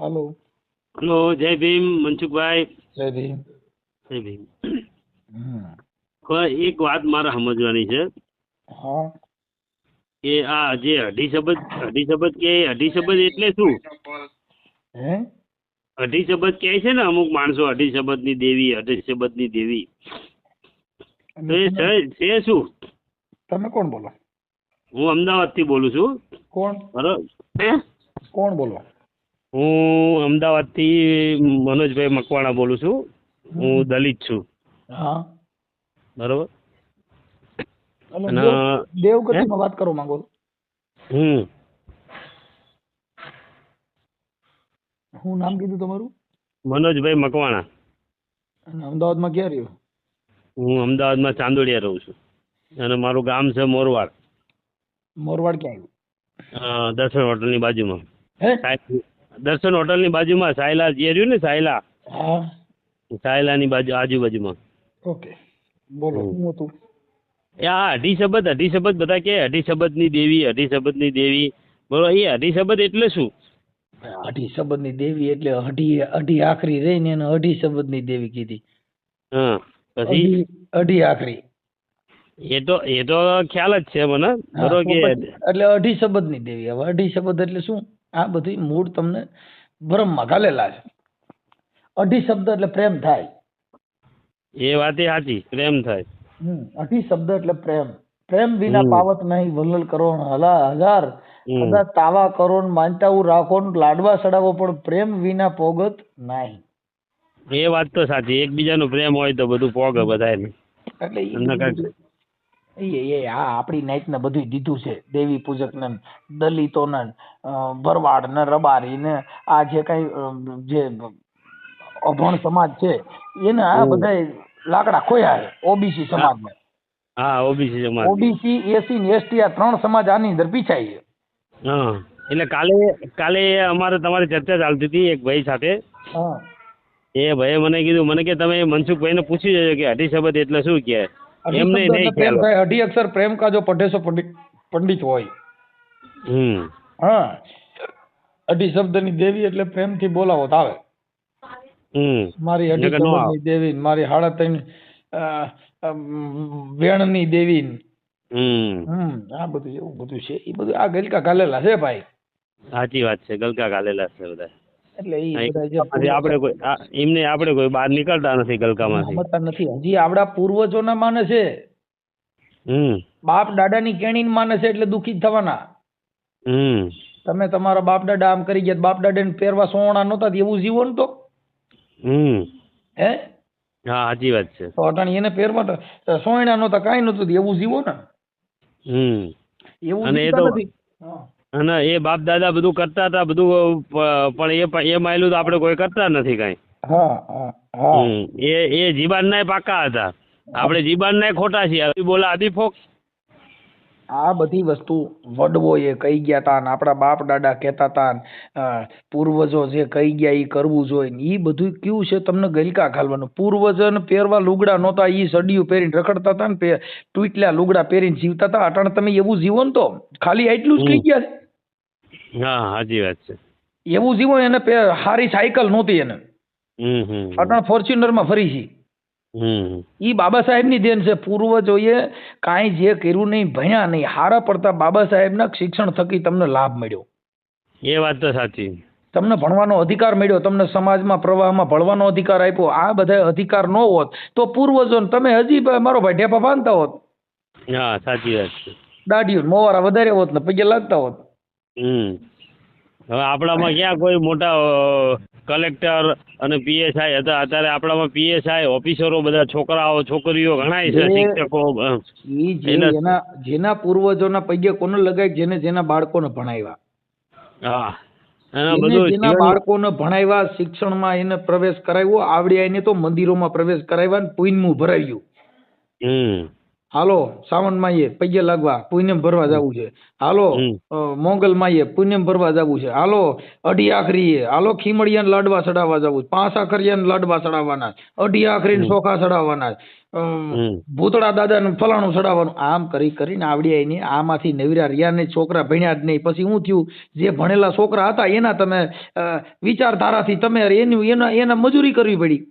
હાલો. Hello જય ભીમ મનસુખભાઈ. જય ભીમ. જય ભીમ. એક વાત મારે સમજવાની છે. હા. કે આ જે અઢી શબ્દ અઢી શબ્દ કે અઢી શબ્દ એટલે શું? હે? અઢી શબ્દ કહે છે ને અમુક માણસો અઢી શબ્દની દેવી અઢી શબ્દની દેવી. તો એ છે- શું? તમે કોણ બોલો? હું અમદાવાદથી બોલું છું. કોણ? બરોબર. કોણ બોલો? હું અમદાવાદથી મનોજભાઈ મકવાણા બોલું છું. હું દલિત છું. હા. બરોબર? અને દેવગતિમાં વાત કરવા માંગો હમ. હું નામ કીધું તમારું? મનોજભાઈ મકવાણા. અને અમદાવાદમાં ક્યાં રહ્યો? હું અમદાવાદમાં ચાંદોડિયા રહું છું. અને મારું ગામ છે મોરવાડ. મોરવાડ ક્યાં આવ્યું? હોટલ હોટલની બાજુમાં. હે? દર્શન હોટલની બાજુમાં સાયલા જે રહ્યું ને સાયલા? હા. સાયલાની બાજુ આજુબાજુમાં. ઓકે. બોલો શું હતું? એ આ અઢી શબ્દ અઢી શબ્દ બધા કે અઢી શબ્દની દેવી અઢી શબ્દની દેવી? બરોબર એ અઢી શબ્દ એટલે શું? અઢી શબ્દની દેવી એટલે અઢી અઢી આખરી રહી ને એને અઢી શબ્દની દેવી કીધી. હા પછી? અઢી આખરી. એ તો એ તો ખ્યાલ જ છે મને. બરોબર કે એટલે અઢી શબ્દની દેવી. હવે અઢી શબ્દ એટલે શું? આ બધી મૂળ તમને ભ્રમમાં ઘાલેલા છે. અઢી શબ્દ એટલે પ્રેમ થાય. એ વાત સાચી પ્રેમ થાય. હમ, અઢી શબ્દ એટલે પ્રેમ. પ્રેમ વિના પાવત નહીં વલ્લલ કરો હલા હજાર. બધા તાવા કરો ને માનતાવું રાખો લાડવા સડાવો પણ પ્રેમ વિના પોગત નહીં. એ વાત તો સાચી એકબીજાનો પ્રેમ હોય તો બધું પોગે બધાને એટલે ઈ એમને બધું કાંઈક- એ એ આ આપણી નાઈટ ને બધું દીધું છે. દેવી પૂજક ને દલિતો ને ભરવાડ ને રબારી ને આ જે કઈ જે અભણ સમાજ છે એને આ બધા લાકડા ખોયા છે ઓબીસી સમાજ ને હા ઓબીસી સમાજ. ઓબીસી એસી ને એસટી આ ત્રણ સમાજ આની અંદર પીછાય છે. હા એટલે કાલે કાલે અમારે તમારી ચર્ચા ચાલતી હતી એક ભાઈ સાથે. હા. એ ભાઈએ મને કીધું મને કે તમે મનસુખભાઈને પૂછી જજો કે અઢી શબ્દ એટલે શું કે અઢી એમને નહીં ખ્યાલ થાય અઢી અક્ષર પ્રેમ કા જો પઢે સો પંડિત હોય. હમ. હા. અઢી શબ્દની દેવી એટલે પ્રેમથી બોલાવો તો આવે. હમ. મારી અઢી શબ્દની દેવી મારી હાડા ત્રણ વેણની દેવી હમ. હમ આ બધું એવું બધું છે. એ બધું આ ગલકા ગાલેલા છે ભાઈ. સાચી વાત છે ગલકા ગાલેલા છે બધા. એટલે પછી આપણે કોઈ એમને આપણે કોઈ બહાર નીકળતા નથી ગલકામાંથી નથી. હજી આપણા પૂર્વજોના માને છે. હમ. બાપ દાદાની કેણીને માને છે એટલે દુઃખી થવાના. હમ. તમે તમારા બાપ દાદા આમ કરી ગયા બાપ દાદાને પહેરવા સોવણા નહોતા એવું જીવો ને તો? હમ. હે? હા સાચી વાત છે. તો અટાણી એને પહેરવા સોયણા નહોતા કાંઈ નહોતું એવું જીવો ને હમ. એવું અને એ તો-. અને એ બાપ દાદા બધું કરતા હતા બધું પણ એ એ માયલું તો આપણે કોઈ કરતા નથી કાંઈ. હા. એ એ જીબાન પાકા હતા. આપણે જીબાન ખોટા છીએ. બોલા આદિ ફોક. આ બધી વસ્તુ વડવોએ કહી ગયા તા ને આપણા બાપ દાદા કહેતા તા પૂર્વજો જે કહી ગયા એ કરવું જોઈએ ઈ બધું કેવું છે તમને ગલકા ઘાલવાનું પૂર્વજન પહેરવા લુગડા નહોતા એ સડિયું પહેરીને રખડતા હતા ને ટૂટલા લુગડા પહેરીને જીવતા હતા અટાણે તમે એવું જીવો ને તો ખાલી એટલું જ કહી ગયા છે. હા સાચી વાત છે. એવું જીવો એને સારી હારી સાયકલ નહોતી એને. અટણ ફોર્ચ્યુનરમાં ફરી છે. ઈ બાબા સાહેબની દેન છે. પૂર્વજોએ કાંઈ જે કર્યું નહીં ભણ્યા નહીં હારા પડતા બાબા સાહેબના શિક્ષણ થકી તમને લાભ મળ્યો. એ વાત તો સાચી. તમને ભણવાનો અધિકાર મળ્યો તમને સમાજમાં પ્રવાહમાં ભણવાનો અધિકાર આપ્યો. આ બધા અધિકાર ન હોત તો પૂર્વજો તમે હજી મારો ભાઈ ઢેપા બાંધતા હોત. હા સાચી વાત છે. દાઢીઓ મોવારા વધારે હોત ને પગે લાગતા હોત. હમ. હવે આપણામાં ક્યાં કોઈ મોટા કલેક્ટર અને પીએસઆઈ હતા. અત્યારે આપણામાં પીએસઆઈ ઓફિસરો બધા છોકરાઓ છોકરીઓ ઘણાય છે શિક્ષકો અ, ઈ જે એના- એના જેના પૂર્વજોના પગે કોને લગાય જેને જેના બાળકોને ભણાવ્યા? હા. એના બધું જેના બાળકોને ભણાવ્યા શિક્ષણમાં એને પ્રવેશ કરાવ્યો. આવડ્યા એને તો મંદિરોમાં પ્રવેશ કરાવ્યા ને પુણ્યમું ભરાવ્યું. હમ. હાલો સાવણ માઈએ પૈયે લાગવા પુણ્યમ ભરવા જવું છે. હાલો મોગલ માઈએ પુણ્યમ ભરવા જવું છે. હાલો અઢી આખરીએ હાલો ખીમડિયાને લાડવા ચડાવવા જવું છે. પાંચ આખરિયાને લાડવા ચડાવવાના અઢી આખરીને ચોખા ચડાવવાના. ભૂતળા દાદાને ફલાણું ચડાવવાનું. આમ કરી કરીને આવડી આવીને આમાંથી નવરા રહ્યા ને છોકરા ભણ્યા જ નહીં. પછી શું થયું જે ભણેલા છોકરા હતા એના તમે વિચારધારાથી તમે એની એના એના મજૂરી કરવી પડી.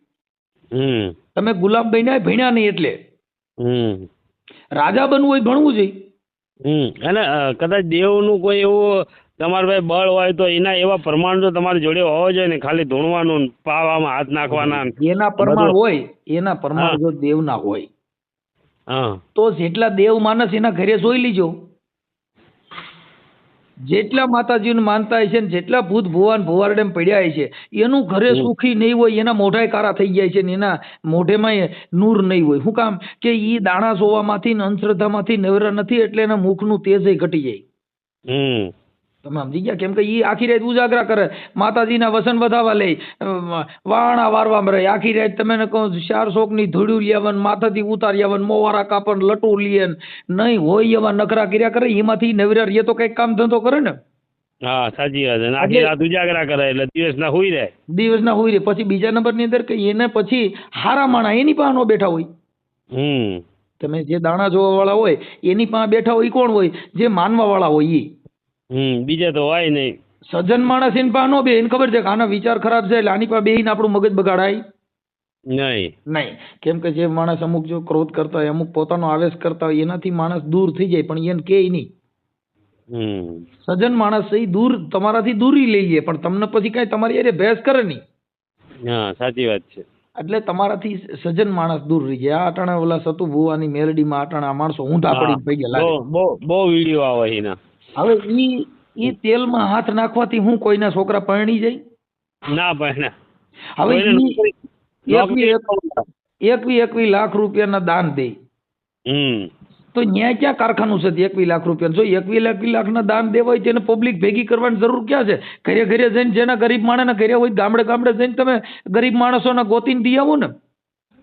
તમે ગુલાબ બન્યા ભણ્યા નહીં એટલે. રાજા બનવું હોય ભણવું જોઈએ હમ અને કદાચ દેવનું કોઈ એવું તમારે ભાઈ બળ હોય તો એના એવા પ્રમાણ જો તમારી જોડે હોવા જોઈએ ને ખાલી ધૂણવાનું પાવામાં હાથ નાખવાના એના પ્રમાણ હોય એના પ્રમાણ. જો દેવના હોય હા. તો જેટલા દેવ માનસ એના ઘરે જોઈ લીજો. જેટલા માતાજીને માનતા હોય છે ને જેટલા ભૂત ભુવાન ભુવારડે પડ્યા હોય છે એનું ઘરે સુખી નહીં હોય એના મોઢાય કારા થઈ જાય છે ને એના મોઢેમાં નૂર નહીં હોય. શું કામ? કે ઈ દાણા સોવામાંથી ને અંધશ્રદ્ધામાંથી નવરા નથી એટલે એના મુખનું તેજય ઘટી જાય. તમે સમજી ગયા કેમ કે એ આખી રાત ઉજાગરા કરે. માતાજીના વસન વધાવા લે. વાણા વારવા મરે આખી રાત તમે ને કહો ચાર શોકની ધૂળ્યું લેવન માથાથી ઉતારી આવન મોવારા કાપન લટું લીયન નહીં હોય એવા નખરા કર્યા કરે. એમાંથી નવરા રહીએ તો કંઈક કામ ધંધો કરે ને. હા સાચી વાત આખી રાત ઉજાગરા કરે એટલે દિવસના હોઈ રહે. દિવસના હોય રે પછી બીજા નંબરની અંદર કે એને પછી હારા માણા એની પાસે બેઠા હોય. હમ. તમે જે દાણા જોવા વાળા હોય એની પાસે બેઠા હોય કોણ હોય? જે માનવા વાળા હોય ઈ. હમ બીજા તો હોય નહીં. સજ્જન માણસ એની પાસે નો બે એને ખબર છે કે આના વિચાર ખરાબ છે એટલે આની પાસે બેહીને આપણું મગજ બગાડાય? નહીં. નહીં. કેમ કે જે માણસ અમુક જો ક્રોધ કરતા હોય અમુક પોતાનો આવેશ કરતા હોય એનાથી માણસ દૂર થઈ જાય પણ એને કે નહીં. સજ્જન માણસ એ દૂર તમારાથી દૂરી લઈ લે પણ તમને પછી કાંઈ તમારી અરે બહેસ કરે નહીં. હા સાચી વાત છે. એટલે તમારાથી સજ્જન માણસ દૂર રહી જાય. આ અટાણે ઓલા સતુ ભુવાની મેલડીમાં અટાણે આ માણસો ઊંધા પડી પડી બહુ બહુ બહુ વીડિયો આવે એના. હવે ઈ ઈ તેલમાં હાથ નાખવાથી હું કોઈના છોકરા પરણી જાય? ના ભાઈ હવે એકવી એકવી એકવી લાખ રૂપિયાના દાન દે. તો ન્યાય ક્યાં કારખાનું છે એકવી લાખ રૂપિયા જો એકવી લાખ લાખના દાન દેવા હોય તેને પબ્લિક ભેગી કરવાની જરૂર ક્યાં છે? ઘરે ઘરે જઈને જેના ગરીબ માણસના ઘરે હોય ગામડે ગામડે જઈને તમે ગરીબ માણસોના ગોતીને દઈ આવો ને.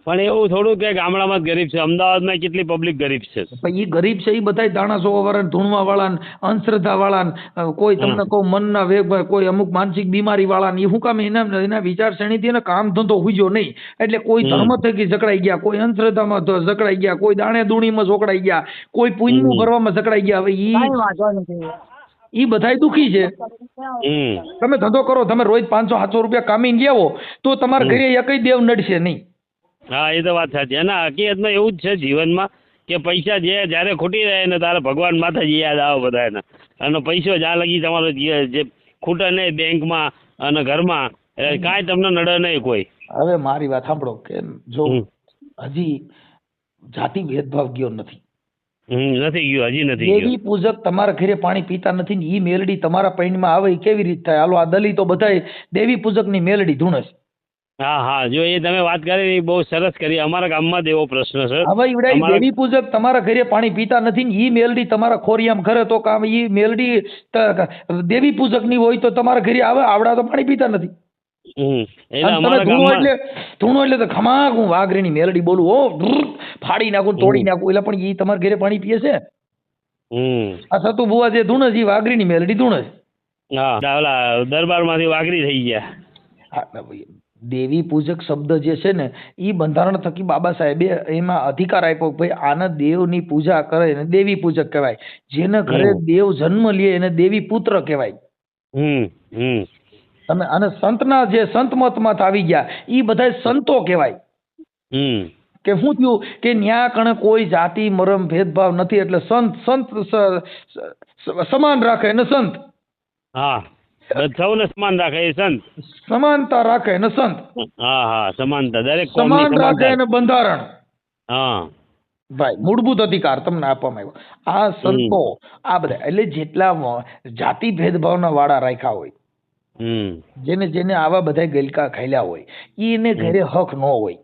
પણ એવું થોડું કે ગામડામાં જ ગરીબ છે. અમદાવાદમાં કેટલી પબ્લિક ગરીબ છે? એ ગરીબ છે એ બધા દાણા સોવા વાળા ધૂણવા વાળા અંધશ્રદ્ધા વાળા કોઈ તમને કહું મનના વેગ કોઈ અમુક માનસિક બીમારી વાળા ને એ શું કામ એના એના વિચારસરણીથી એને કામ ધંધો હુજ્યો નહીં. એટલે કોઈ ધર્મ થકી જકડાઈ ગયા કોઈ અંધશ્રદ્ધામાં જકડાઈ ગયા કોઈ દાણે દૂણીમાં જોકડાઈ ગયા કોઈ પુણ્યનું હમ. ભરવામાં જકડાઈ ગયા. હવે ઈ કાંઈ વાંધો ઈ બધાય દુખી છે. તમે ધંધો કરો તમે રોજ પાંચસો સાતસો રૂપિયા કામીને લેવો તો તમારા ઘરે એકય દેવ નડશે નહીં. હા એ તો વાત સાચી. અને હકીકતમાં એવું જ છે જીવનમાં કે પૈસા જે જ્યારે ખૂટી જાય ને તારે ભગવાન માતાજી યાદ આવે બધાને. અને પૈસો જ્યાં લગી તમારો જે ખૂટે નહીં બેંકમાં અને ઘરમાં કાંઈ તમને નડે નહીં કોઈ. હવે મારી વાત સાંભળો કે જો. હજી જાતિ ભેદભાવ ગયો નથી. નથી ગયું હજી નથી એવી દેવી પૂજક તમારા ઘરે પાણી પીતા નથી ને ઈ મેલડી તમારા પૈણમાં આવે કેવી રીત થાય? હાલો આ દલિતો બધાય દેવી પૂજકની મેલડી ધૂણે છે. હા હા. જો એ તમે વાત કરી એ બહુ સરસ કરી. અમારા ગામમાં જ એવો પ્રશ્ન છે. હવે ઈવડાય દેવી પૂજક તમારા ઘરે પાણી પીતા નથી ને ઈ મેલડી તમારા ખોરિયામ ઘરે તો કામ ઈ મેલડી દેવી પૂજકની હોય તો તમારા ઘરે આવે આવડા તો પાણી પીતા નથી. એટલે ધૂણો એટલે તો ખમાક હું વાઘરીની મેલડી બોલું ઓ ફાડી નાખું તોડી નાખું એટલે પણ ઈ તમારા ઘરે પાણી પીએ છે? આ સતુ ભુવા જે ધૂણે છે વાઘરીની મેલડી ધૂણે છે. હા દરબારમાંથી વાઘરી થઈ ગયા. હા, ભાઈ. દેવી પૂજક શબ્દ જે છે ને એ બંધારણ થકી બાબા સાહેબે એમાં અધિકાર આપ્યો ભાઈ આને દેવની પૂજા કરે એને દેવી પૂજક કહેવાય. જેને ઘરે દેવ જન્મ લે એને દેવી પુત્ર કહેવાય. તમે અને સંતના જે સંત મતમાં આવી ગયા એ બધા સંતો કહેવાય. હમ. કે શું થયું? કે ન્યા કણે કોઈ જાતિ મરમ ભેદભાવ નથી એટલે સંત સંત સમાન રાખે એને સંત. હા. સૌને સમાન રાખે એ સંત. સમાનતા રાખે ને સંત. હા હા સમાનતા. દરેક સમાન રાખે ને બંધારણ. હા. ભાઈ મૂળભૂત અધિકાર તમને આપવામાં આવ્યો. આ સંતો આ બધા એટલે જેટલા જાતિ ભેદભાવના વાળા રાખ્યા હોય જેને જેને આવા બધા ગલકા ખાયલા હોય એને ઘરે હક ન હોય.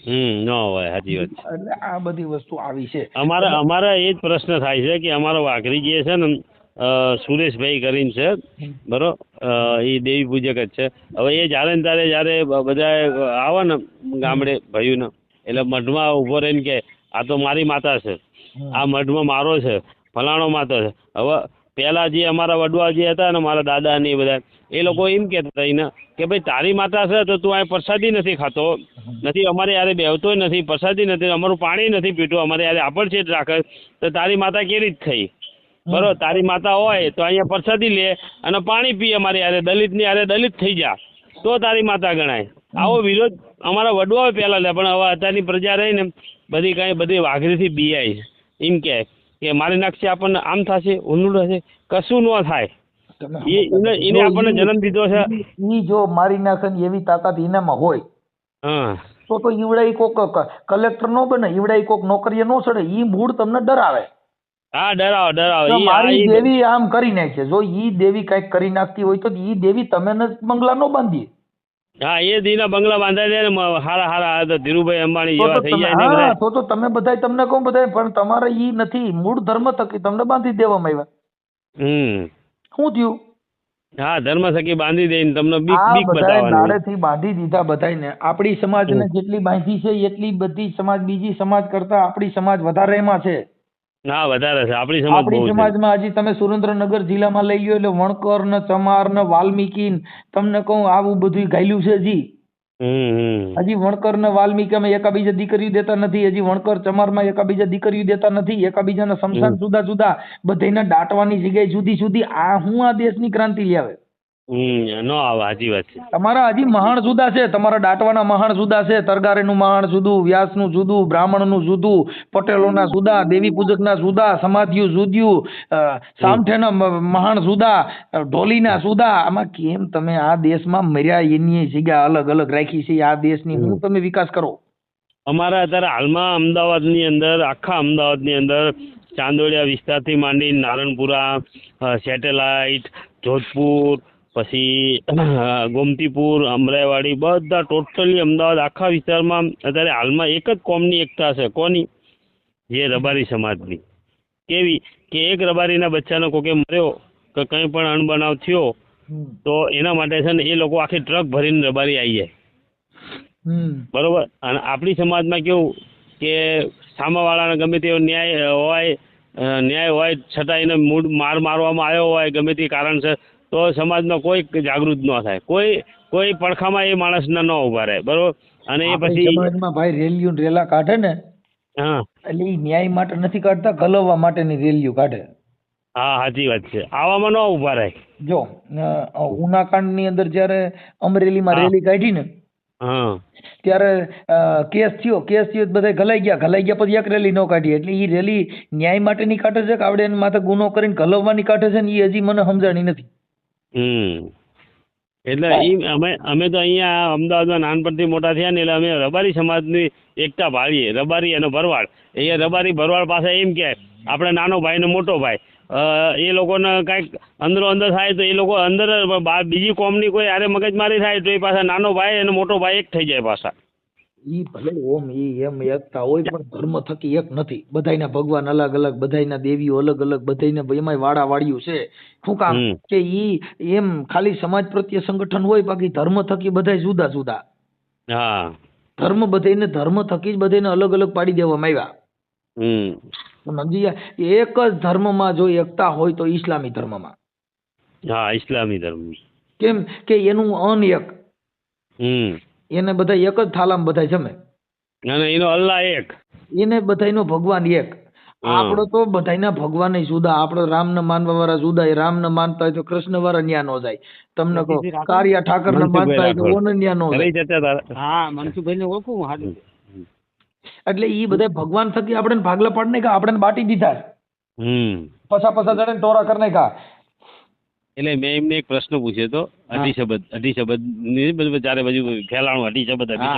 હમ ન હોય સાચી વાત. એટલે આ બધી વસ્તુ આવી છે. અમારા અમારા એ જ પ્રશ્ન થાય છે કે અમારો વાઘરી જે છે ને સુરેશભાઈ કરીને છે. બરો એ દેવી પૂજક જ છે. હવે એ જ્યારે ને ત્યારે જ્યારે બધા આવે ને ગામડે ભાઈઓને એટલે મઢમાં ઊભો રહીને કે આ તો મારી માતા છે. આ મઢમાં મારો છે. ફલાણો માતા છે. હવે પહેલાં જે અમારા વડવા જે હતા ને મારા દાદા ને એ બધા એ લોકો એમ કહેતા એને કે ભાઈ તારી માતા છે તો તું આ પ્રસાદી નથી ખાતો. નથી અમારે યારે બેહતોય નથી પ્રસાદી નથી અમારું પાણી નથી પીતું અમારે યારે આપણ છે રાખે. તો તારી માતા કેવી રીતે થઈ? બરોબર તારી માતા હોય તો અહીંયા પ્રસાદી લે અને પાણી પીએ અમારે યારે દલિતની યારે દલિત થઈ જા. તો તારી માતા ગણાય. આવો વિરોધ અમારા વડવાઓ પહેલા લે પણ હવે અત્યારની પ્રજા રહી ને બધી કાંઈ બધી વાઘરીથી બીઆઈ છે. એમ કે કે મારી નાખશે આપણને આમ થશે ઊંધું થશે કશું ન થાય. એને આપણને જન્મ દીધો છે. ઈ જો મારી નાખે ને એવી તાકાત એનામાં હોય હા. તો તો ઈવડાઈ કોક કલેક્ટર નો બને ઈવડાઈ કોક નોકરીએ નો ચડે ઈ મૂળ તમને ડરાવે. હા ડરાવો ડરાવો. મારી દેવી આમ કરી નાખે. જો ઈ દેવી કંઈક કરી નાખતી હોય તો ઈ દેવી તમે બંગલા નો બાંધી. હા એ દીના બંગલા બાંધા દે ને હારા હારા તો ધીરુભાઈ અંબાણી જેવા થઈ જાય ને તો તો તમે બધાય તમને કહું બધાય પણ તમારે ઈ નથી મૂળ ધર્મ થકી તમને બાંધી દેવામાં આવ્યા. હમ. શું થયું? હા ધર્મ સખી બાંધી દઈને તમને બીક બીક બતાવવાની. નાડેથી બાંધી દીધા બધાયને. આપણી સમાજને જેટલી બાંધી છે એટલી બધી સમાજ બીજી સમાજ કરતા આપણી સમાજ વધારે એમાં છે. હા વધારે છે. આપણી સમાજ આપણી સમાજમાં હજી તમે સુરેન્દ્રનગર જિલ્લામાં લઈ ગયો એટલે વણકર ને ચમાર ને વાલ્મીકી તમને કહું આવું બધું ગાયલું છે હજી. હજી વણકર ને વાલ્મીકીમાં એકાબીજા દીકરીઓ દેતા નથી હજી વણકર ચમારમાં એકાબીજા દીકરીઓ દેતા નથી એકાબીજાના સમસાન જુદા જુદા બધાને દાટવાની જગ્યાએ જુદી જુદી આ હું આ દેશની ક્રાંતિ લાવે નો આવે સાચી વાત છે. તમારા હજી મહાણ જુદા છે. તમારા દાટવાના મહાણ જુદા છે. તરગારેનું મહાણ જુદું વ્યાસનું જુદું બ્રાહ્મણનું જુદું પટેલોના જુદા દેવી પૂજકના જુદા સમાધિયું જુદ્યું સામઠેના મહાણ જુદા ઢોલીના જુદા. આમાં કેમ તમે આ દેશમાં મર્યા એની જગ્યા અલગ અલગ રાખી છે? આ દેશની હું તમે વિકાસ કરો? અમારા અત્યારે હાલમાં અમદાવાદની અંદર આખા અમદાવાદની અંદર ચાંદોડિયા વિસ્તારથી માંડી નારણપુરા સેટેલાઇટ જોધપુર પછી ગોમતીપુર અમરાઈવાડી બધા ટોટલી અમદાવાદ આખા વિસ્તારમાં અત્યારે હાલમાં એક જ કોમની એકતા છે. કોની? જે રબારી સમાજની. કેવી? કે એક રબારીના બચ્ચાનો કોકે મર્યો કે કંઈ પણ અણબનાવ થયો તો એના માટે છે ને એ લોકો આખી ટ્રક ભરીને રબારી આવી જાય. બરોબર? અને આપણી સમાજમાં કેવું કે સામાવાળાને ગમે તેવો ન્યાય હોય ન્યાય હોય છતાં એને મૂળ માર મારવામાં આવ્યો હોય ગમે તે કારણસર તો સમાજમાં કોઈ જાગૃત ન થાય. કોઈ કોઈ પડખામાં એ માણસના ન ઊભા રહે બરોબર? અને એ પછી સમાજમાં ભાઈ રેલીઓ રેલા કાઢે ને હા. એટલે એ ન્યાય માટે નથી કાઢતા ગલવવા માટેની રેલીઓ કાઢે. હા સાચી વાત છે. આવામાં ન ઊભા રહે. જો ઉનાકાંડની અંદર જ્યારે અમરેલીમાં રેલી કાઢી ને હા. ત્યારે કેસ થયો કેસ થયો બધા ઘલાઈ ગયા. ઘલાઈ ગયા પછી એક રેલી ન કાઢી. એટલે એ રેલી ન્યાય માટેની કાઢે છે કે આવડે એના માથે ગુનો કરીને ગલવવાની કાઢે છે ને એ હજી મને સમજાણી નથી. હમ. એટલે એ અમે અમે તો અહીંયા અમદાવાદમાં નાનપણથી મોટા થયા ને એટલે અમે રબારી સમાજની એકતા ભાળીએ રબારી અને ભરવાડ. એ રબારી ભરવાડ પાસે એમ કે આપણે નાનો ભાઈ ને મોટો ભાઈ. એ લોકોને કાંઈક અંદરો અંદર થાય તો એ લોકો અંદર બીજી કોમની કોઈ આરે મગજમારી થાય તો એ પાછા નાનો ભાઈ અને મોટો ભાઈ એક થઈ જાય પાછા. ઈ ભલે ઓમ ઈ એમ એકતા હોય પણ ધર્મ થકી એક નથી. બધાયના ભગવાન અલગ અલગ બધાયના દેવીઓ અલગ અલગ બધાયને એમાંય વાડા વાળ્યું છે. શું કામ? કે ઈ એમ ખાલી સમાજ પ્રત્યે સંગઠન હોય બાકી ધર્મ થકી બધાય જુદા જુદા. હા. ધર્મ બધાયને ધર્મ થકી જ બધાયને અલગ અલગ પાડી દેવામાં આવ્યા. હમ. તો નંદીયા એક જ ધર્મમાં જો એકતા હોય તો ઇસ્લામી ધર્મમાં. હા ઇસ્લામી ધર્મ. કેમ? કે એનું અન એક. હમ. એને બધા એક જ થાલામાં બધા જમે. અને એનો અલ્લાહ એક. એને બધાનો ભગવાન એક. આપડે આપણો તો બધાના ભગવાન જુદા રામ રામને માનવા વાળા જુદા રામ રામને માનતા હોય તો કૃષ્ણ વાળા ન્યા નો જાય. તમને કહો કારિયા ઠાકર ને માનતા હોય તો. ઓને ન્યા નો જાય. હા મનસુભાઈ ને ઓળખું હું એટલે ઈ બધા ભગવાન થકી આપણે ભાગલા પાડી નાખ્યા આપણે બાટી દીધા. હમ. પછા પછા જણે ટોરા કરી કા એટલે મેં એમને એક પ્રશ્ન પૂછ્યો હતો. અઢી શબ્દ અઢી શબ્દ. ની બધું ચારે બાજુ ફેલાણું અઢી શબ્દ અઢી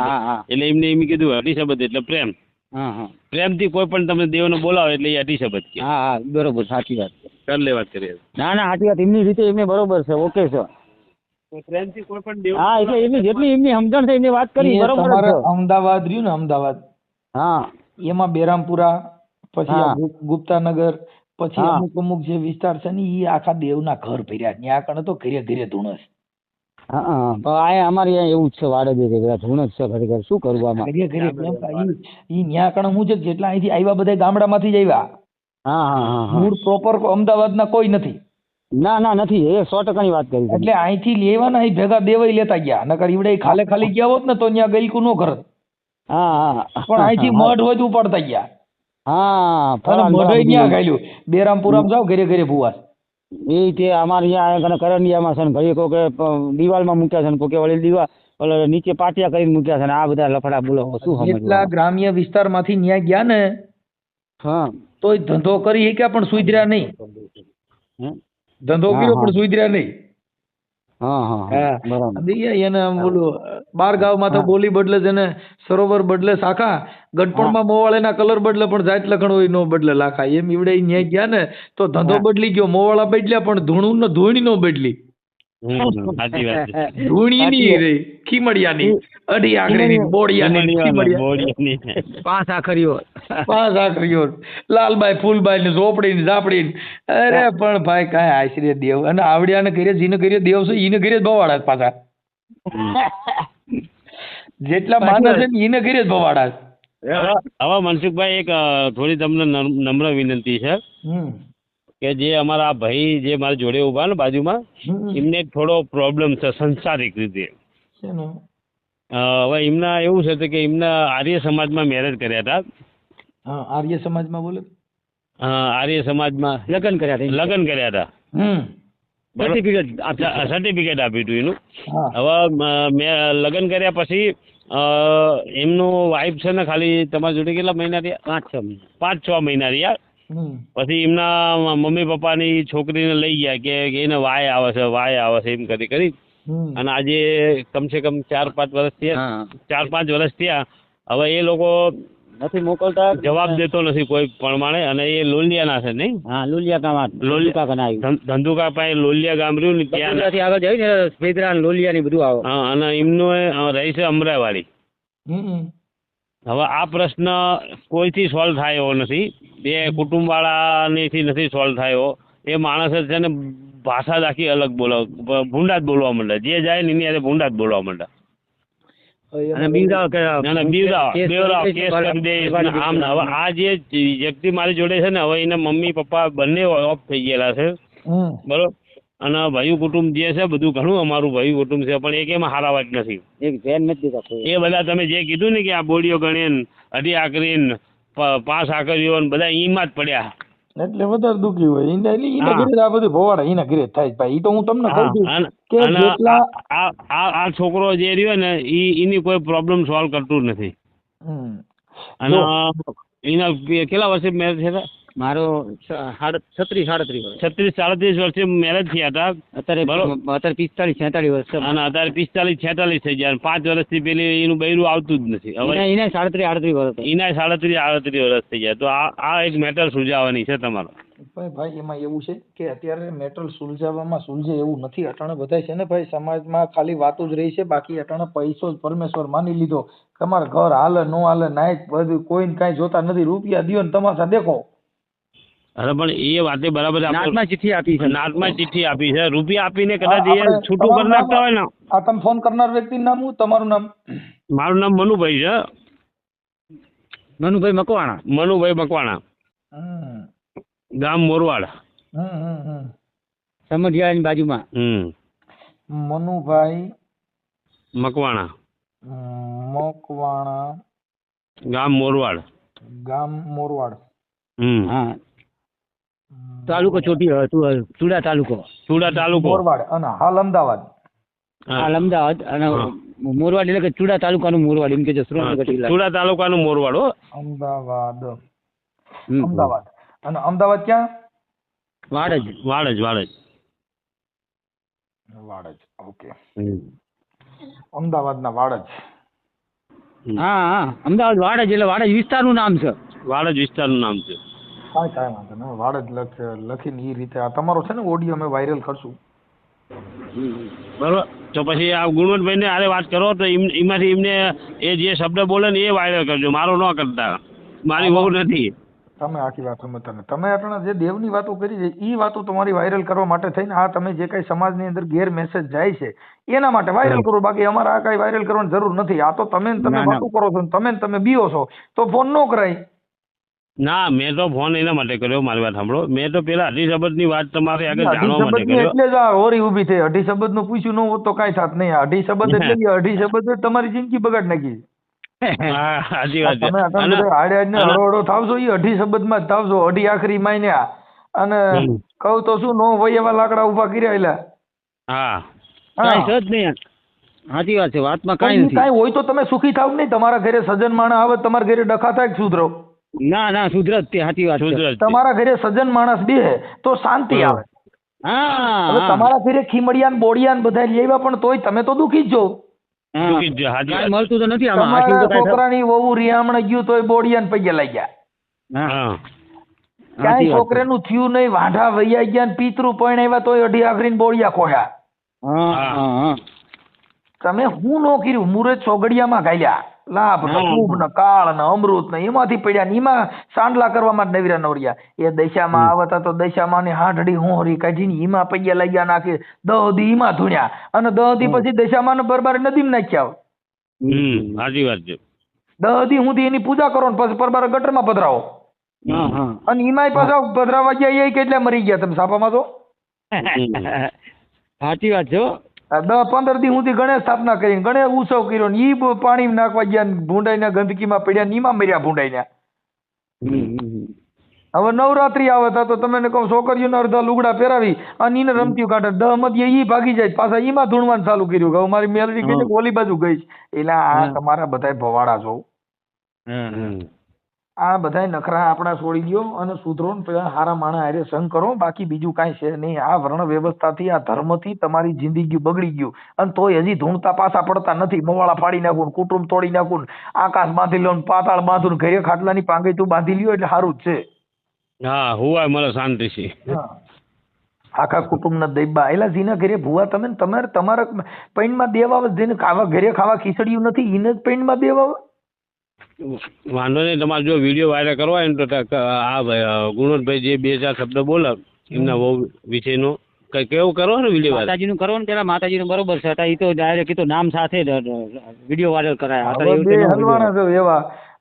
એટલે એમને એમ કીધું અઢી શબ્દ એટલે પ્રેમ. હા હા. પ્રેમથી કોઈ પણ તમે દેવને બોલાવો એટલે એ અઢી શબ્દ કે હા હા બરોબર સાચી વાત. કર લે વાત કરીએ. ના ના સાચી વાત. એમની રીતે એમને બરોબર છે ઓકે છે. પ્રેમથી કોઈ પણ દેવ હા એટલે એમની જેટલી એમની સમજણ છે એમની વાત કરી બરોબર છે. અમદાવાદ રહ્યું ને અમદાવાદ? હા. એમાં બેરામપુરા પછી ગુપ્તાનગર પછી અમુક અમુક જે વિસ્તાર છે ને એ આખા દેવના ઘર ભર્યા. ત્યાં કણે તો ઘરે ઘરે ધૂણસ. હા હા. પણ આ અમારે અહીંયા એવું જ છે વાડે જે બધા ધૂણ જ છે ખરેખર. શું કરવું આમાં? ઘરે ઘરે પ્રેમભાઈ, ઈ ન્યા કણ હું છે જેટલા અહીંથી આવ્યા બધા ગામડામાંથી જ આવ્યા. હા હા હા હા. મૂળ પ્રોપર અમદાવાદના કોઈ નથી. ના ના નથી. એ સો ટકાની વાત કરી તમે. એટલે અહીંથી લેવાના અહીં ભેગા દેવાય લેતા ગયા. નકર ઈવડે ખાલે ખાલી ગયા હોત ને તો ત્યાં ગઈકું નો કરત હા હા. પણ અહીંથી મઢ હોય તો ઉપાડતા ગયા. હા અને ફરાન મઢ ત્યાં ખાલ્યું બેરામપુરામ જાવ ઘરે ઘરે ભુવા. એ તે અમારે અહીંયા કને કરંડિયામાં છે ને ઘડી કોકે દિવાલમાં મૂક્યા છે ને કોકે વળી દિવાલ ઓલો નીચે પાટિયા કરીને મૂક્યા છે ને આ બધા લફડા બોલો શું જેટલા એટલા ગ્રામ્ય વિસ્તારમાંથી ન્યા ગયા ને હા. તોય ધંધો કરી શક્યા પણ સુધર્યા નહીં. ધંધો કર્યો પણ સુધર્યા નહીં. હા હા હા. હા. બરાબર. દઈએ એને આમ ઓલું બાર ગામમાં તો બોલી બદલે છે ને સરોવર બદલે શાખા ગઢપણમાં મોવાળાના કલર બદલે પણ જાત લખણ હોય નો બદલે લાખા. એમ ઈવડે ન્યાય ગયા ને તો ધંધો બદલી ગયો મોવાળા બદલ્યા પણ ધૂણું ને ધૂણી નો બદલી. ખીમડિયાની અઢી આંગળીની બોડિયાની પાંચ આખરીઓ. પાંચ આખરીઓ. લાલબાઈ ફૂલબાઈ ને ઝોપડી ને ઝાપડી ને અરે પણ ભાઈ કાંઈ આશરે દેવ. અને આવડિયાને કરીએ જીને કરીએ દેવ છે ઈને કરીએ ભવાડા પાછા. જેટલા માણસ છે ને ઈને કરીએ જ ભવાડા હવે મનસુખભાઈ એક થોડી તમને નમ્ર વિનંતી છે. હમ. કે જે અમારા ભાઈ જે મારા જોડે ઊભા ને બાજુમાં એમને એક થોડો પ્રોબ્લેમ છે સંસારિક રીતે. હવે એમના એવું છે કે એમના આર્ય સમાજમાં મેરેજ કર્યા હતા. હા આર્ય સમાજમાં બોલો. અ, આર્ય સમાજમાં લગ્ન કર્યા હતા લગ્ન કર્યા હતા. સર્ટિફિકેટ સર્ટિફિકેટ આપ્યું હતું એનું. હવે મેં લગ્ન કર્યા પછી અ, એમનું વાઇફ છે ને ખાલી તમારી જોડે કેટલા મહિના રહ્યા? પાંચ છ મહિના. પાંચ છ મહિના રહ્યા. પછી એમના મમ્મી પપ્પાની છોકરીને લઈ ગયા કે એને વાય આવે છે વાય આવે છે એમ કરી કરી. અને આજે કમસે કમ ચાર પાંચ વર્ષ થયા. ચાર પાંચ વર્ષ થયા. હવે એ લોકો નથી મોકલતા? જવાબ દેતો નથી કોઈ પ્રમાણે અને એ લોલિયાના છે નહીં? હા લુલિયા લોલિયા. ગામ લોલિકા ધં- ધંધુકા પાસે લોલિયા ગામ રહ્યું ને ત્યાં નથી આગળ જાય ને ફેદરા લોલિયા ને બધું આવે. હા, અને એમનું રહી રહે છે અમરાવાડી હમ. હવે આ પ્રશ્ન કોઈથી સોલ્વ થાય એવો નથી. એ કુટુંબવાળાનીથી નથી સોલ્વ થયો. એ માણસ જ છે ને ભાષા જ આખી અલગ બોલો ભૂંડા જ બોલવા માંડે. જે જાય ને એની હારે ભૂંડા જ બોલવા માંડે. અને બીજા કેસ કરી આમ હવે આ જે વ્યક્તિ મારી જોડે છે ને હવે એના મમ્મી પપ્પા બંને ઓફ થઈ ગયેલા છે. બરોબર? અને ભાઈ કુટુંબ જે છે બધું ઘણું અમારું ભાઈ કુટુંબ છે પણ એક એમાં હારા વાત નથી. એક ધ્યાન નથી દેતા એ બધા તમે જે કીધું ને કે આ બોડીઓ ગણીન અઢી આકરીન પ- પાંચ આકરીઓ બધા ઈમાં જ પડ્યા. એટલે વધારે દુખી હોય. ઈને એટલે ઈને ઘરે આ બધું ભવાડા ઈને ઘરે થાય ભાઈ. ઈ તો હું તમને કહું છું અને- કે જેટલા- આ આ આ છોકરો જે રહ્યો ને ઈ એની કોઈ પ્રોબ્લેમ સોલ્વ કરતું નથી. અને. એના કેટલા વર્ષે મેરેજ થયા મારો છત્રીસ સાડત્રીસ વર્ષ. છત્રીસ સાડત્રીસ વર્ષે મેરેજ થયા હતા. અત્યારે અત્યારે પિસ્તાલીસ છેતાલીસ વર્ષ. અને અત્યારે પિસ્તાલીસ છેતાલીસ થઈ ગયા. પાંચ વર્ષથી પેલી એનું બૈરું આવતું જ નથી. હવે એને સાડત્રીસ આડત્રીસ વર્ષ એના સાડત્રીસ આડત્રીસ વર્ષ થઈ ગયા. તો આ આ એક મેટર સુલઝાવવાની છે તમારો. ભાઈ ભાઈ એમાં એવું છે કે અત્યારે મેટલ સુલઝાવવામાં સુલઝે એવું નથી. અટાણે બધાય છે ને ભાઈ સમાજમાં ખાલી વાતો જ રહી છે. બાકી અટાણે પૈસો જ પરમેશ્વર માની લીધો. તમારે ઘર હાલે નો હાલે નાઈટ બધું કોઈને કાંઈ જોતા નથી. રૂપિયા દ્યો ને તમાશા દેખો. અરે પણ એ વાતે બરાબર. નાતમાં ચિઠ્ઠી આપી છે. નાતમાં ચિઠ્ઠી આપી છે રૂપિયા આપીને કદાચ એ છૂટું કરી નાખતા હોય ને. આ તમે ફોન કરનાર વ્યક્તિનું નામ હું? તમારું નામ? મારું નામ મનુભાઈ છે. મનુભાઈ મકવાણા? મનુભાઈ મકવાણા. ગામ મોરવાડ. સમઢિયાની બાજુમાં? હમ. મનુભાઈ મકવાણા. મકવાણા. ગામ મોરવાડ. ગામ મોરવાડ. હમ. હા. તાલુકો ચોટી ચુડા તાલુકો. ચુડા તાલુકો. મોરવાડ અને હાલ અમદાવાદ. હાલ અમદાવાદ અને મોરવાડ એટલે કે ચુડા તાલુકાનું મોરવાડ એમ કે છે સુરેન્દ્રનગર જિલ્લા ચુડા તાલુકાનું મોરવાડ હો. અમદાવાદ. અમદાવાદ. અને અમદાવાદ ક્યાં? વાડજ. વાડજ વાડ જ વાડ જ વાડજ ઓકે. અમદાવાદના વાડજ. હા હા. અમદાવાદ વાડજ એટલે વાડજ વિસ્તારનું નામ છે. વાડજ વિસ્તારનું નામ છે. કાંઈ કાંઈ વાંધો નહીં. જ લખ લખીને એ રીતે આ તમારો છે ને ઓડિયો અમે વાયરલ કરશું. બરોબર. તો પછી આ ગુણવંતભાઈને આરે વાત કરો તો એમાંથી એમને એ જે શબ્દ બોલે ને એ વાયરલ કરજો. મારો ન કરતા. મારી બહુ નથી. તમે આખી વાત સમજતા તમે તમે અટાણા જે દેવની વાતો કરી છે ઈ વાતો તમારી વાયરલ કરવા માટે થઈને આ તમે જે કઈ સમાજની અંદર ગેર મેસેજ જાય છે એના માટે વાયરલ કરો. બાકી અમારે આ કઈ વાયરલ કરવાની જરૂર નથી. આ તો તમે તમે. વાતો કરો છો તમે તમે બીઓ છો. તો ફોન ન કરાય. ના મેં તો ફોન એના માટે કર્યો મારી વાત સાંભળો. મેં તો પેલા અઢી શબ્દની વાત તમારે આગળ જાણવા માટે કર્યો. એટલે જ આ હોરી ઊભી થઈ. અઢી શબ્દનું પૂછ્યું ન હોત તો કાંઈ થાત નહીં. અઢી શબ્દ એટલે અઢી શબ્દ તમારી જિંદગી બગાડ નાખી સાચી વાત છે. તમે આડે આડને હળો થાવશો ઈ અઢી શબ્દમાં જ થાવશો. અઢી આખરી માયન્યા અને કહું તો શું નો હોય એવા લાકડા ઊભા કર્યા એલા. હા. કાંઈ જ નહીં સાચી વાત છે. વાતમાં કાંઈ કાંઈ નથી. કાંઈ હોય તો તમે સુખી થાવ નહીં. તમારા ઘરે સજન માણસ આવે તમારા ઘરે ડખા થાય કે સુધરો? ના ના સુધરત તે સાચી વાત છે. સુધરત તમારા ઘરે સજ્જન માણસ બેહે તો શાંતિ આવે. હા હવે તમારા ઘરે ખીમડિયા ને બોડિયા ને બધા લેવા પણ તોય તમે તો દુખી જ છો. હા. દુઃખી જ છે, સાચી કાંઈ વાત. મળતું તો નથી આમાં. તમારા હાચું તો કાંઈ છોકરાની વહુ રિયામણે ગયું તોય બોડિયા ને પૈયા લઈ હા. ક્યાંય. છોકરાનું થયું નહીં વાંઢા વૈયા ગયા ને પિતરું આવ્યા તોય અઢી આખરીને બોડિયા ખોયા. હા હા હા. તમે હું નો કર્યું? મુરત ચોગડિયામાં ગાલ્યા લાભ ને. શુભ ને કાળ ને અમૃત ને એમાંથી પડ્યા ને એમાં સાંડલા કરવામાં જ નવીરા નવરિયા. એ દશામાં આવતા તો દશામાં ની હાંડડી હોરી કાઢીને એમાં પૈયા લાગ્યા નાખી. દહ દી એમાં ધૂણ્યા. અને દહ દી પછી દશામાં ને બરબાર નદીમાં નાખ્યા હમ સાચી વાત છે. દહ દી સુધી એની પૂજા કરો ને પછી પરબાર ગટરમાં પધરાવો. અને એમાંય પાછા પધરાવા ગયા એ કેટલા મરી ગયા તમે સાપામાં તો? સાચી વાત છે દસ પંદર દી સુધી ગણેશ સ્થાપના કરીને ગણેશ ઉત્સવ કર્યો ને ઈ પાણી નાખવા ગયા ભૂંડાઈને ગંદકીમાં પડ્યા નીમાં મર્યા ભૂંડાઈના. હવે નવરાત્રી આવે તો તમે કહો છોકરીઓને અડધા લુગડા પહેરાવી અને એને રમતીઓ કાઢે દહ મધ્ય ઈ ભાગી જાય પાછા ઈમાં ધૂણવાનું ચાલુ કર્યું કે મારી મેલડી ગઈ કે ઓલી બાજુ ગઈ. એટલે આ તમારા બધાય ભવાડા છો. આ બધાય નખરા આપણા છોડી દો અને સુધરો ને પેલા હારા માણા હારે સંગ કરો બાકી બીજું કાંઈ છે નહીં. આ વર્ણ વ્યવસ્થાથી આ ધર્મથી તમારી જિંદગી બગડી ગયું. અને તોય હજી ધૂણતા પાછા પડતા નથી. મવાળા ફાડી નાખું કુટુંબ તોડી નાખું આકાશ બાંધી લો પાતાળ બાંધું ઘરે ખાટલાની પાંગે તું બાંધી લ્યો એટલે સારું જ છે. હા હુવાય મને શાંતિ છે. આખા કુટુંબના દૈબા. એલા જીના ઘરે ભૂવા તમે તમારે તમારા પૈણમાં દેવા આવે જેને ખાવા ઘરે ખાવા ખીચડ્યું નથી. એને જ પૈણમાં દેવા આવે વાંધો નહીં તમારે જો વીડિયો વાયરલ કરવા હોય ને તો આ ગુણવંતભાઈ જે બે ચાર શબ્દ બોલે એમના વહુ વિષયનો કઈ કેવું કરો ને વીડિયો માતાજીનું કરવાનું પેલા માતાજીનું બરોબર છે એ તો ડાયરેક્ટ ઈ તો નામ સાથે વીડિયો વાયરલ કરાય. એવું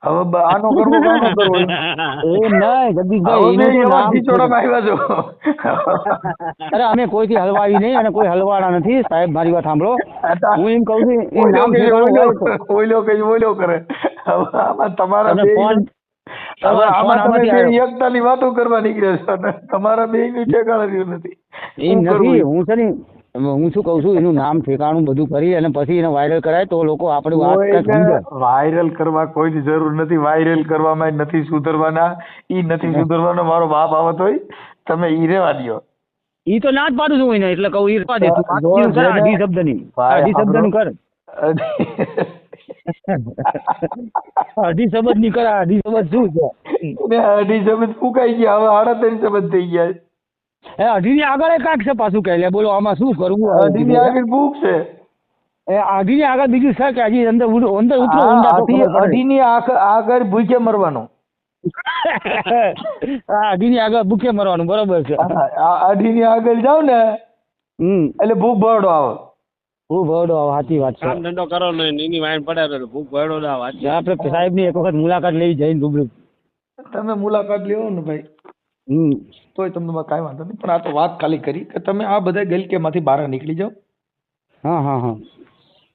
હવે આનો કરવો આનો કરવો? એ ના જગદીશભાઈ આવ્યા છો? અરે અમે કોઈથી હલવાવી નહીં અને કોઈ હલવાડા નથી. સાહેબ મારી વાત સાંભળો. હું એમ કહું છું એ નામ ઓઈલો- ઓઈલો ઓઈલો કરે. હવે આમાં તમારા તમે બે એકતાની વાતો કરવા નીકળ્યા છો તમારા બે નું ઠેકાણા નથી. એમ નથી હું છે ને હું શું કહું છું એનું નામ ઠેકાણું બધું કરી અને પછી એને વાયરલ કરાય તો લોકો આપણી વાત વાયરલ કરવા કોઈની જરૂર નથી. વાયરલ કરવામાં નથી સુધરવાના. ઈ નથી સુધરવાનો મારો બાપ આવત હોય તમે ઈ રેવા દ્યો. ઈ તો ના જ પાડું છું એને એટલે કહું ઈ રેવા દે. અઢી શબ્દની. અઢી શબ્દનું કર. અઢી શબ્દની કર અઢી શબ્દ શું છે? ને અઢી શબ્દ ફૂકાઈ ગયા હવે સાડા ત્રણ શબ્દ થઈ ગયા. એ અઢીની આગળ એ કાંઈક છે પાછું કહે લે બોલો આમાં શું કરવું હવે? અઢી ની આગળ ભૂખ છે. એ અઢી ની આગળ બીજું છે કે હજી અંદર અંદર ઉતરો આ અઢી ખબર પડે. અઢી ની આગળ ભૂખે મરવાનું. આ અઢી ની આગળ ભૂખે મરવાનું બરોબર છે. આ અઢી ની આગળ જાવ ને એટલે ભૂખ ભરડો આવે. ખૂબ આવે સાચી વાત છે. ધંધો કરો ને એની વાઈન પડે તો ભૂખ ભરડો આવે વાત. છે. આપણે સાહેબની એક વખત મુલાકાત લેવી જઈને રૂબરૂ. તમે મુલાકાત લેવો ને ભાઈ. તોય તમને કાંઈ વાંધો નહીં પણ આ તો વાત ખાલી કરી કે તમે આ બધા ગલકેમાંથી બહાર નીકળી જાઓ. હા હા હા.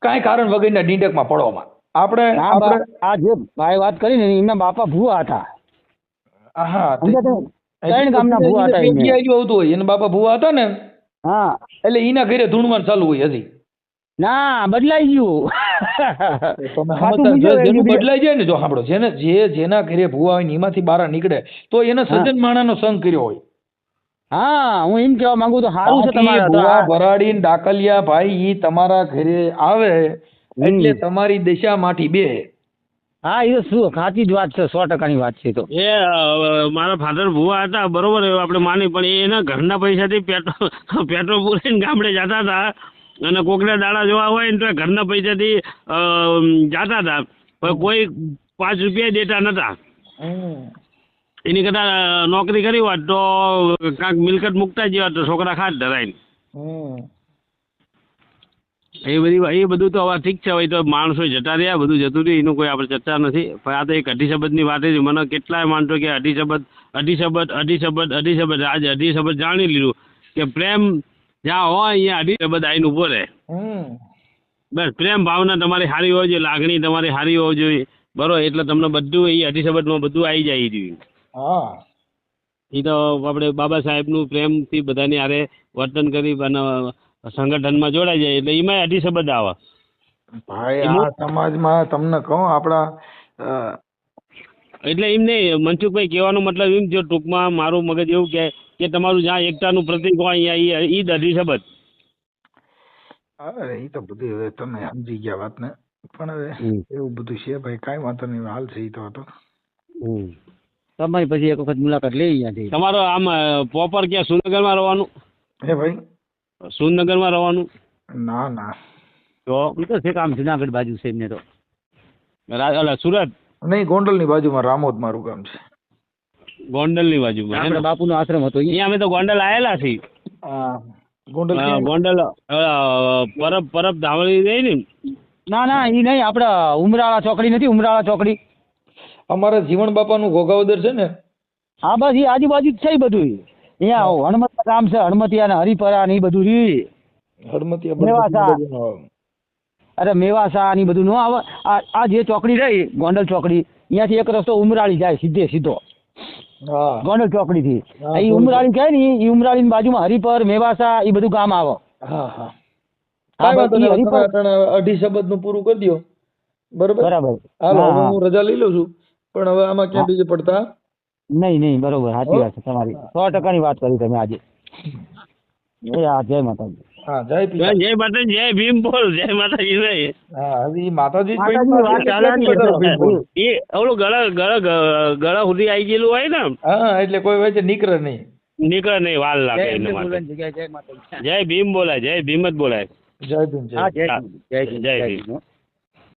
કાંઈ કારણ વગરના ડીંડકમાં પડવામાં આપણે આ આપણે આ જે ભાઈ વાત કરી ને એમના બાપા ભૂવા હતા. હા ત્રણ ગામના ભૂવા હતા એના બાપા ભૂવા હતા ને. હા. એટલે એના ઘરે ધૂણવાનું ચાલુ હોય હજી. ના બદલાઈ ગયું. બદલાઈ જાય ને જો સાંભળો જેને જે જેના ઘરે ભૂવા હોય ને એમાંથી બહાર નીકળે તો એને સજ્જન માણાનો સંગ કર્યો હોય. હા હું એમ કહેવા માંગુ તો સારું છે તમારા ભૂવા ભરાડી ડાકલિયા ભાઈ ઈ તમારા ઘરે આવે એટલે. તમારી દિશામાંથી બે. હા એ શું સાચી જ વાત છે સો ટકાની વાત છે તો. એ મારા ફાધર ભુવા હતા બરોબર એ આપણે માની પણ એના ઘરના પૈસાથી પેટ્રોલ પેટ્રોલ પૂરીને ગામડે જતા હતા. અને કોકને દાડા જોવા હોય ને તો ઘરના પૈસાથી જાતા હતા. પણ કોઈ પાંચ રૂપિયા દેતા નતા. એની કરતા નોકરી કરી હોત તો કાંઈક મિલકત મૂકતા જ તો છોકરા ખાત ધરાય એ બધી, એ બધું તો હવે ઠીક છે. હવે તો માણસો જતા રહ્યા, બધું જતું રહ્યું. એનું કોઈ આપણે ચર્ચા નથી. પણ આ તો એક અઢી શબ્દની વાત છે. મને કેટલાય માનતો કે અઢી શબ્દ અઢી શબ્દ અઢી શબ્દ અઢી શબ્દ આજે અઢી શબ્દ જાણી લીધું કે પ્રેમ જ્યાં હોય અહીંયા અઢી શબ્દ આવીને ઊભો રહે. બસ પ્રેમ ભાવના તમારી સારી હોવી જોઈએ લાગણી તમારી સારી હોવી જોઈએ. બરોબર એટલે તમને બધું એ અઢી શબ્દમાં બધું આવી જાય જોયું હા. એ તો આપણે બાબા સાહેબનું પ્રેમથી બધાની હારે વર્તન કરી અને સંગઠનમાં જોડાઈ જાય એટલે એમાં અઢી શબ્દ આવે. ભાઈ આ સમાજમાં તમને કહું આપણા એટલે એમ નહીં મનસુખભાઈ કહેવાનો મતલબ એમ જો ટૂંકમાં મારું મગજ એવું કે કે તમારું જ્યાં એકતાનું પ્રતિક હોય અહીંયા ઈ- ઈ જ અઢી અરે એ તો બધું હવે તમે સમજી ગયા વાતને. પણ હવે એવું બધું છે ભાઈ કાંઈ વાંધો નહીં હાલ છે એ તો હતો. તમારી પછી એક વખત મુલાકાત લઈ અહીંયાથી. તમારો આમ પ્રોપર ક્યાં સુરનગરમાં રહેવાનું? હે ભાઈ? સુરનગરમાં રહેવાનું? ના ના. તો? એ તો છે કામ જુનાગઢ બાજુ છે એમને તો. અલા સુરત? નહીં ગોંડલની બાજુમાં રામોદ મારું ગામ છે. ગોંડલની બાજુમાં બાપુનો આશ્રમ હતો અહીંયા. અમે તો ગોંડલ આવેલા છીએ. ગોંડલ ગોંડલ પરબ પરબ ધાવળી રહી ને? ના ના એ નહીં આપણે ઉમરાળા ચોકડી નથી ઉમરાળા ચોકડી. અમારા જીવણ બાપાનું ઘોઘાવદર છે ને? હા બસ એ આજુબાજુ જ છે બધું અહીંયા હણમત ગામ છે હણમતિયા ને હરિપરા ને એ બધું રી આવે. અરે મેવાસા ને બધું નો આવે. આ જે ચોકડી રહી ગોંડલ ચોકડી અહીંયાથી એક રસ્તો ઉમરાળી જાય સીધે સીધો. ગોંડલ ચોકડી થી એ ઉમરાળી કહે ને એ ઉમરાળી બાજુમાં હરિપર મેવાસા એ બધું ગામ આવે. અઢી શબ્દનું પૂરું કરી દો. બરોબર? બરાબર. હાલો. હું રજા લઈ લઉં છું. પણ હવે આમાં ક્યાં બીજે પડતા? નહીં નહીં બરોબર સાચી વાત છે તમારી. સો ટકાની વાત કરી તમે આજે. જય માતાજી. હા જય પિતા. જય માતાજી જય ભીમ બોલ જય માતાજી નહીં હા હવે માતાજી જ માતાજીની પેટમાં વાત છે, ચાલે એટલે ને બધા ભીમ બોલ. એ ઓલું ગળા ગળા ગળા સુધી આવી ગયેલું હોય ને હા એટલે કોઈ વચ્ચે નીકળે નહીં. નીકળે નહીં વાલ લાગે જય ભીમ માટે. જય ભીમ બોલાય જય ભીમ જ બોલાય. જય ભીમ જય ભીમ. જય ભીમ,